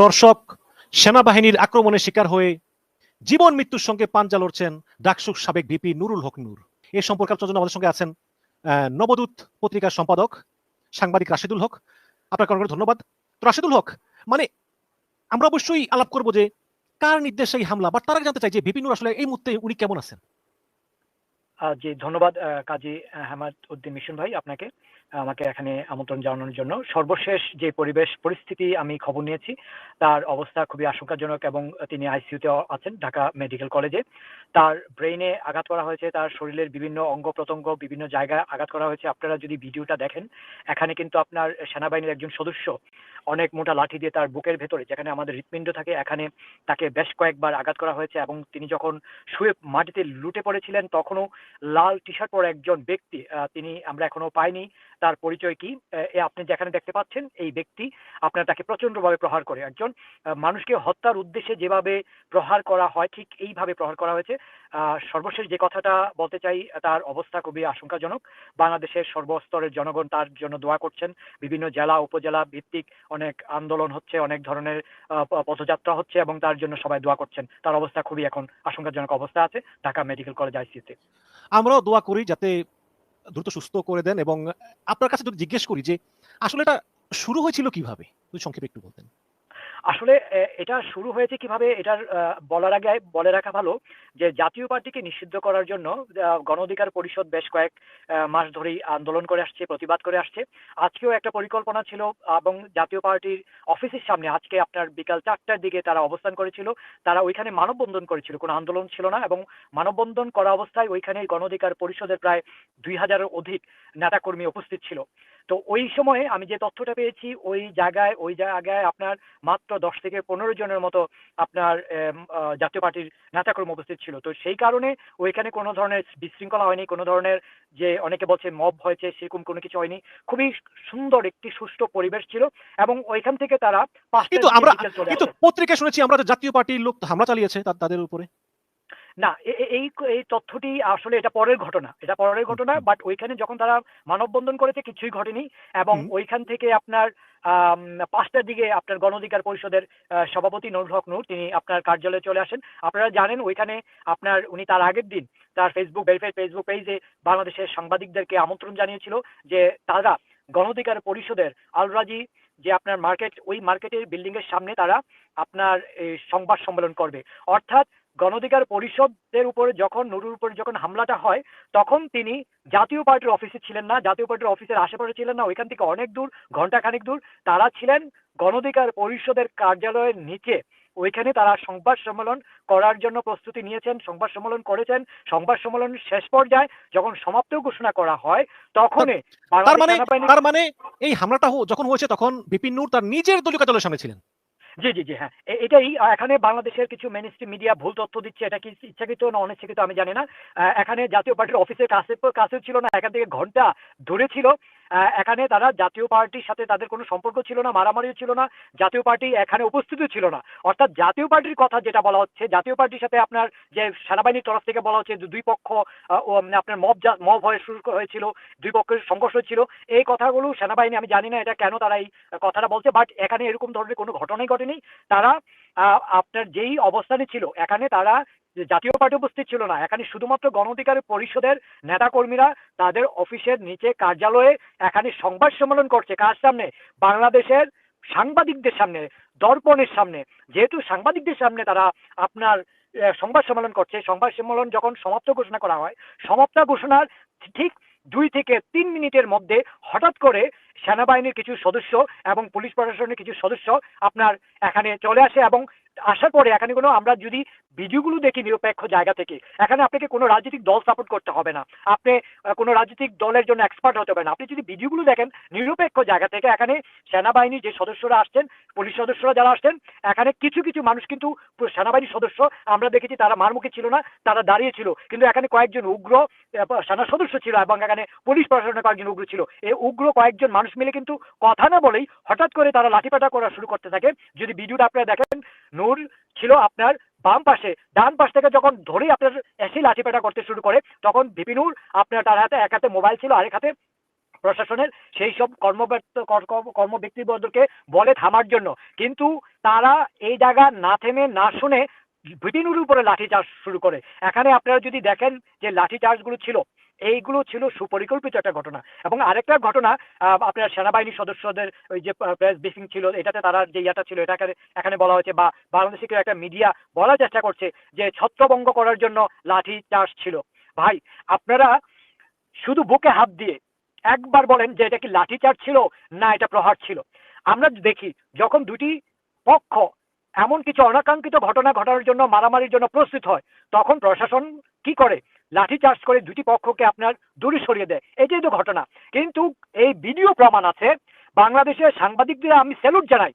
দর্শক, সেনাবাহিনীর আক্রমণের শিকার হয়ে জীবন মৃত্যুর সঙ্গে পাঞ্জা লড়ছেন ডাকসুর সাবেক ভিপি নুরুল হক নূর। এ সম্পর্কে আলোচনার জন্য আমাদের সঙ্গে আছেন নবদূত পত্রিকার সম্পাদক সাংবাদিক রাশিদুল হক। আপনাকে ধন্যবাদ। তো রাশেদুল হক মানে আমরা অবশ্যই আলাপ করব যে কার নির্দেশে এই হামলা, বা তারা জানতে চাই যে ভিপি নূর আসলে এই মুহূর্তে উনি কেমন আছেন? জি, ধন্যবাদ কাজী হামাদ উদ্দিন মিশন ভাই আপনাকে। আমাকে এখানে আমন্ত্রণ জানানোর জন্য। সর্বশেষ যে পরিবেশ, পরিস্থিতি আমি খবর নিয়েছি, তার অবস্থা খুবই আশঙ্কাজনক এবং তিনি আইসিইউতে আছেন ঢাকা মেডিকেল কলেজে। তার ব্রেইনে আঘাত করা হয়েছে, তার শরীরের বিভিন্ন অঙ্গ প্রত্যঙ্গ বিভিন্ন জায়গায় আঘাত করা হয়েছে। আপনারা যদি ভিডিওটা দেখেন, এখানে কিন্তু আপনার সেনাবাহিনীর একজন সদস্য অনেক মোটা লাঠি দিয়ে তার বুকের ভেতরে, যেখানে আমাদের হৃৎপিণ্ড থাকে, এখানে তাকে বেশ কয়েকবার আঘাত করা হয়েছে এবং তিনি যখন শুয়ে মাটিতে লুটে পড়েছিলেন, তখনও লাল টি শার্ট পরা একজন ব্যক্তি তিনি আমরা এখনও পাইনি। তার পরিচয় কি? আপনি যেখানে দেখতে পাচ্ছেন, এই ব্যক্তি আপনার তাকে প্রচন্ডভাবে প্রহার করে। একজন মানুষকে হত্যার উদ্দেশ্যে যেভাবে প্রহার করা হয়, ঠিক এইভাবে প্রহার করা হয়েছে। সর্বশেষ যে কথাটা বলতে চাই, তার অবস্থা খুবই আশঙ্কাজনক। বাংলাদেশের সর্বস্তরের জনগণ তার জন্য দোয়া করছেন। বিভিন্ন জেলা, উপজেলা ভিত্তিক অনেক আন্দোলন হচ্ছে, অনেক ধরনের পথযাত্রা হচ্ছে এবং তার জন্য সবাই দোয়া করছেন। তার অবস্থা খুবই এখন আশঙ্কাজনক অবস্থা আছে ঢাকা মেডিকেল কলেজ আইসিইউতে। আমরাও দোয়া করি যাতে দ্রুত সুস্থ করে দেন এবং আপনার কাছে যদি জিজ্ঞেস করি যে, আসলে এটা শুরু হয়েছিল কীভাবে? সংক্ষেপে একটু বলতেন। আসলে এটা শুরু হয়েছে কীভাবে এটার বলার আগে, বলে রাখা ভালো যে জাতীয় পার্টিকে নিষিদ্ধ করার জন্য গণ অধিকার পরিষদ বেশ কয়েক মাস ধরেই আন্দোলন করে আসছে, প্রতিবাদ করে আসছে। আজকেও একটা পরিকল্পনা ছিল, এবং জাতীয় পার্টির অফিসের সামনে আজকে আপনার বিকাল চারটার দিকে তারা অবস্থান করেছিল। তারা ওইখানে মানববন্ধন করেছিল, কোনো আন্দোলন ছিল না, এবং মানববন্ধন করা অবস্থায় ওইখানে গণ অধিকার পরিষদের প্রায় দুই হাজারের অধিক নেতাকর্মী উপস্থিত ছিল। তো ওই সময়ে আমি যে তথ্যটা পেয়েছি ওই জায়গায় ওই জায়গায় আপনার মাত্র দশ থেকে পনেরো জনের মতো আপনার জাতীয় পার্টির নেতাকর্মী উপস্থিত ছিল। তো সেই কারণে ওইখানে কোনো ধরনের বিশৃঙ্খলা হয়নি কোনো ধরনের যে অনেকে বলছে মব হয়েছে সেরকম কোনো কিছু হয়নি। খুবই সুন্দর একটি সুষ্ঠু পরিবেশ ছিল এবং ওইখান থেকে তারা কিন্তু আমরা কিন্তু আসে। পত্রিকায় শুনেছি আমরা জাতীয় পার্টির লোক হামলা চালিয়েছে তাদের উপরে। না এই এই তথ্যটি আসলে এটা পরের ঘটনা এটা পরের ঘটনা বাট ওইখানে যখন তারা মানববন্ধন করেছে কিছুই ঘটেনি এবং ওইখান থেকে আপনার পাঁচটার দিকে আপনার গণ অধিকার পরিষদের সভাপতি নুরুল হক নূর তিনি আপনার কার্যালয়ে চলে আসেন। আপনারা জানেন ওইখানে আপনার উনি তার আগের দিন তার ফেসবুক ভেরিফাইড ফেসবুক পেজে বাংলাদেশের সাংবাদিকদেরকে আমন্ত্রণ জানিয়েছিল যে তারা গণ অধিকার পরিষদের আলরাজি যে আপনার মার্কেট ওই মার্কেটের বিল্ডিং এর সামনে তারা আপনার এই সংবাদ সম্মেলন করবে। অর্থাৎ গণঅধিকার পরিষদের উপরে যখন নুরুর উপরে যখন হামলাটা হয় তখন তিনি জাতীয় পার্টির অফিসে ছিলেন না জাতীয় পার্টির অফিসের আশেপাশে ছিলেন না ওইখান থেকে অনেক দূর ঘণ্টা খানিক দূর তারা ছিলেন গণঅধিকার পরিষদের কার্যালয়ের নিচে। ওইখানে তারা সংবাদ সম্মেলন করার জন্য প্রস্তুতি নিয়েছেন সংবাদ সম্মেলন করেছেন সংবাদ সম্মেলন শেষ পর্যায়ে যখন সমাপ্ত ঘোষণা করা হয় তখনই তার মানে তার মানে এই হামলাটা যখন হয়েছে তখন বিপিন নূর তার নিজের দলীয় কার্যালয়ের সামনে ছিলেন। জি জি জি হ্যাঁ। এটাই এখানে বাংলাদেশের কিছু মেনস্ট্রিম মিডিয়া ভুল তথ্য দিচ্ছে, এটা কি ইচ্ছাকৃত না অনিচ্ছাকৃত আমি জানি না। এখানে জাতীয় পার্টির অফিসের কাছে, কাছেও ছিল না, এখান থেকে ঘণ্টা দূরে ছিল। এখানে তারা জাতীয় পার্টির সাথে তাদের কোনো সম্পর্ক ছিল না, মারামারিও ছিল না, জাতীয় পার্টি এখানে উপস্থিতও ছিল না। অর্থাৎ জাতীয় পার্টির কথা যেটা বলা হচ্ছে, জাতীয় পার্টির সাথে আপনার যে সেনাবাহিনীর তরফ থেকে বলা হচ্ছে দুই পক্ষ আপনার মব মব হয়ে শুরু হয়েছিল, দুই পক্ষের সংঘর্ষ ছিল। এই কথাগুলো সেনাবাহিনী, আমি জানি না এটা কেন তারা এই কথাটা বলছে বাট এখানে এরকম ধরনের কোনো ঘটনাই ঘটেনি তারা আপনার যেই অবস্থানে ছিল, এখানে তারা জাতীয় পার্টি উপস্থিত ছিল না। এখানে শুধুমাত্র গণ অধিকার পরিষদের নেতাকর্মীরা তাদের অফিসের নিচে কার্যালয়ে এখানে সংবাদ সম্মেলন করছে কার সামনে? বাংলাদেশের সাংবাদিকদের সামনে, দর্পণের সামনে। যেহেতু সাংবাদিকদের সামনে তারা আপনার সংবাদ সম্মেলন করছে, সংবাদ সম্মেলন যখন সমাপ্ত ঘোষণা করা হয়, সমাপ্ত ঘোষণার ঠিক দুই থেকে তিন মিনিটের মধ্যে হঠাৎ করে সেনাবাহিনীর কিছু সদস্য এবং পুলিশ প্রশাসনের কিছু সদস্য আপনার এখানে চলে আসে এবং আসার পরে এখানে কোনো আমরা যদি ভিডিওগুলো দেখি নিরপেক্ষ জায়গা থেকে, এখানে আপনাকে কোনো রাজনৈতিক দল সাপোর্ট করতে হবে না। আপনি কোনো রাজনৈতিক দলের জন্য এক্সপার্ট হতে হবে না। আপনি যদি ভিডিওগুলো দেখেন নিরপেক্ষ জায়গা থেকে, এখানে সেনাবাহিনীর যে সদস্যরা আসছেন, পুলিশ সদস্যরা যারা আসছেন, এখানে কিছু কিছু মানুষ কিন্তু সেনাবাহিনীর সদস্য, আমরা দেখেছি তারা মারমুখী ছিল না, তারা দাঁড়িয়ে ছিল। কিন্তু এখানে কয়েকজন উগ্র সেনা সদস্য ছিল এবং এখানে পুলিশ প্রশাসনের কয়েকজন উগ্র ছিল। এই উগ্র কয়েকজন মানুষ মিলে কিন্তু কথা না বলেই হঠাৎ করে তারা লাঠিপাটা করা শুরু করতে থাকে। যদি ভিডিওটা আপনারা দেখেন নূর ছিল আপনার বাম পাশে। ডান পাশ থেকে যখন ধরেই আপনার এসে লাঠিপেটা করতে শুরু করে, তখন বিপিনুর আপনার তার হাতে এক হাতে মোবাইল ছিল, আরেক হাতে প্রশাসনের। সেই সব কর্ম ব্যক্তিবর্গকে বলে থামার জন্য। কিন্তু তারা এই জায়গা না থেমে, না শুনে ভিটিনুর উপরে লাঠি চার্জ শুরু করে। এখানে আপনারা যদি দেখেন যে লাঠিচার্জগুলো ছিল এইগুলো ছিল সুপরিকল্পিত একটা ঘটনা। এবং আরেকটা ঘটনা আপনার সেনাবাহিনীর সদস্যদের ওই যে প্রেস ব্রিফিং ছিল, এটাতে তারা যে ইয়াটা ছিল, এটাকে এখানে বলা হয়েছে বা বাংলাদেশে কেউ একটা মিডিয়া বলার চেষ্টা করছে যে ছত্রভঙ্গ করার জন্য লাঠি চার্জ ছিল। ভাই, আপনারা শুধু বুকে হাত দিয়ে একবার বলেন যে এটা কি লাঠি চার্জ ছিল না এটা প্রহার ছিল। আমরা দেখি যখন দুটি পক্ষ এমন কিছু অনাকাঙ্ক্ষিত ঘটনা ঘটানোর জন্য, মারামারির জন্য প্রস্তুত হয়, তখন প্রশাসন কি করে? লাঠি চার্জ করে দুটি পক্ষকে আপনার দূরে সরিয়ে দেয়। এটাই তো ঘটনা। কিন্তু এই ভিডিও প্রমাণ আছে, বাংলাদেশের সাংবাদিকদের আমি স্যালুট জানাই।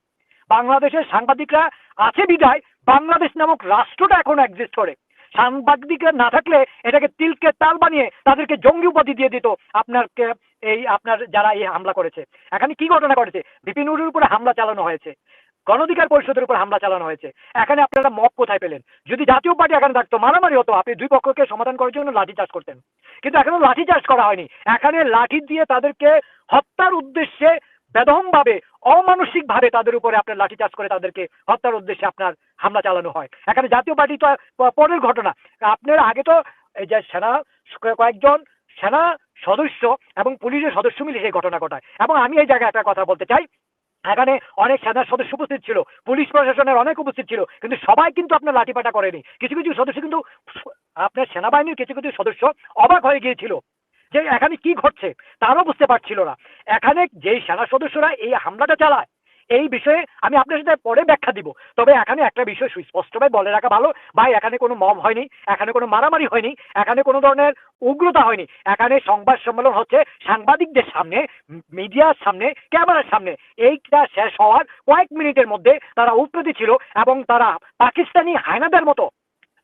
বাংলাদেশের সাংবাদিকরা আছে বিদায়, বাংলাদেশ নামক রাষ্ট্রটা এখন এক্সিস্ট করে। সাংবাদিকরা না থাকলে এটাকে তিলকে তাল বানিয়ে তাদেরকে জঙ্গি উপাধি দিয়ে দিত আপনাকে এই আপনার যারা এই হামলা করেছে। এখানে কি ঘটনা ঘটেছে? বিপিনুরের উপরে হামলা চালানো হয়েছে। গণধিকার পরিষদের উপর হামলা চালানো হয়েছে। এখানে আপনারা মব কোথায় পেলেন? যদি জাতীয় পার্টি এখানে থাকতো, মারামারি হতো, আপনি দুই পক্ষকে সমাধান করার জন্য লাঠি চার্জ করতেন। কিন্তু এখনও লাঠি চার্জ করা হয়নি। এখানে লাঠি দিয়ে তাদেরকে হত্যার উদ্দেশ্যে বেদমভাবে অমানসিক ভাবে তাদের উপরে আপনার লাঠি চার্জ করে তাদেরকে হত্যার উদ্দেশ্যে আপনার হামলা চালানো হয়। এখানে জাতীয় পার্টি তো পরের ঘটনা। আপনার আগে তো এই যে সেনা কয়েকজন সেনা সদস্য এবং পুলিশের সদস্য মিলে সেই ঘটনা ঘটায়। এবং আমি এই জায়গায় একটা কথা বলতে চাই। এখানে অনেক সেনার সদস্য উপস্থিত ছিল। পুলিশ প্রশাসনের অনেক উপস্থিত ছিল, কিন্তু সবাই কিন্তু আপনার লাঠিপাটা করেনি। কিছু কিছু সদস্য কিন্তু আপনার সেনাবাহিনীর কিছু কিছু সদস্য অবাক হয়ে গিয়েছিল যে এখানে কি ঘটছে, তারও বুঝতে পারছিল না। এখানে যেই সেনা সদস্যরা এই হামলাটা চালায় এই বিষয়ে আমি আপনার সাথে পরে ব্যাখ্যা দিব। তবে এখানে একটা বিষয় সুস্পষ্টভাবে বলে রাখা ভালো। ভাই এখানে কোনো মব হয়নি এখানে কোনো মারামারি হয়নি এখানে কোনো ধরনের উগ্রতা হয়নি। এখানে সংবাদ সম্মেলন হচ্ছে সাংবাদিকদের সামনে মিডিয়ার সামনে ক্যামেরার সামনে। এইটা শেষ হওয়ার কয়েক মিনিটের মধ্যে তারা উপস্থিত ছিল এবং তারা পাকিস্তানি হায়নাদের মতো।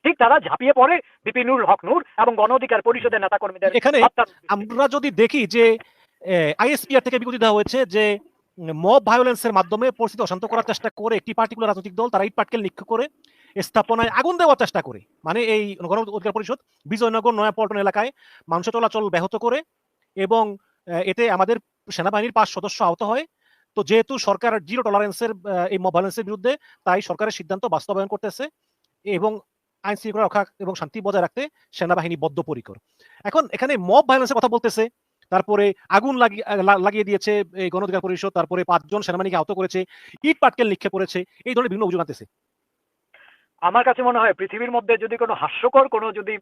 ঠিক তারা ঝাঁপিয়ে পড়ে বিপিনুর হক নূর এবং গণ অধিকার পরিষদের নেতাকর্মীদের এখানে আমরা যদি দেখি যে আইএসপিআর থেকে বিগত দেওয়া হয়েছে যে মব ভায়োলেন্সের মাধ্যমে পরিস্থিতি অশান্ত করার চেষ্টা করে একটি পার্টিকুলার রাজনৈতিক দল তারা ইট পাটকেল নিক্ষেপ করে স্থাপনায় আগুন দেওয়ার চেষ্টা করে। মানে এই গণ অধিকার পরিষদ বিজয়নগর, নয়াপল্টন এলাকায় মানুষ চলাচল ব্যাহত করে এবং এতে আমাদের সেনাবাহিনীর পাঁচ সদস্য আহত হয়। তো যেহেতু সরকার জিরো টলারেন্সের এই মব ভায়োলেন্সের বিরুদ্ধে, তাই সরকারের সিদ্ধান্ত বাস্তবায়ন করতেছে এবং আইন শৃঙ্খলা রক্ষা এবং শান্তি বজায় রাখতে সেনাবাহিনী বদ্ধপরিকর। এখন এখানে মব ভায়োলেন্সের কথা বলতেছে। তারপরে আগুন লাগিয়ে দিয়েছে, এই গণ অধিকার পরিষদ, তারপরে পাঁচজন সেনাবাহিনীকে আহত করেছে, ইট পাটকেল নিক্ষেপ করেছে, এই ধরনের বিভিন্ন অভিযোগ আনতেছে। আমার কাছে মনে হয় পৃথিবীর মধ্যে যদি কোনো হাস্যকর কোনো যদি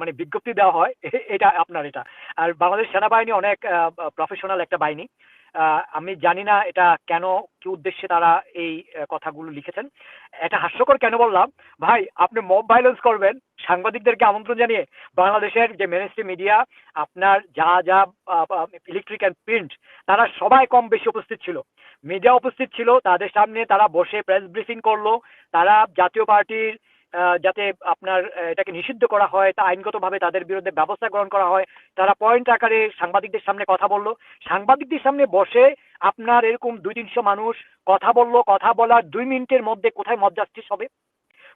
মানে বিজ্ঞপ্তি দেওয়া হয় এটা আপনার এটা। আর বাংলাদেশ সেনাবাহিনী অনেক প্রফেশনাল একটা বাহিনী। আমি জানি না এটা কেন, কি উদ্দেশ্যে তারা এই কথাগুলো লিখেছেন। এটা হাস্যকর কেন বললাম? ভাই, আপনি মব ভাইলেন্স করবেন, সাংবাদিকদেরকে আমন্ত্রণ জানিয়ে বাংলাদেশের যে মেনস্ট্রি মিডিয়া আপনার যা যা ইলেকট্রিক অ্যান্ড প্রিন্ট তারা সবাই কম বেশি উপস্থিত ছিল। মিডিয়া উপস্থিত ছিল, তাদের সামনে তারা বসে প্রেস ব্রিফিং করল, তারা জাতীয় পার্টির যাতে আপনার এটাকে নিষিদ্ধ করা হয়, তা আইনগতভাবে তাদের বিরুদ্ধে ব্যবস্থা গ্রহণ করা হয়। তারা পয়েন্ট আকারে সাংবাদিকদের সামনে কথা বলল। সাংবাদিকদের সামনে বসে আপনার এরকম দুই তিনশো মানুষ কথা বলল। কথা বলার দুই মিনিটের মধ্যে কোথায় জাস্টিস হবে?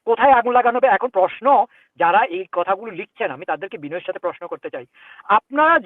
কোথায় আগুন লাগানো হবে? এখন প্রশ্ন, যারা এই কথাগুলো লিখছেন, আমি তাদেরকে বিনয়ের সাথে প্রশ্ন করতে চাই। আপনারা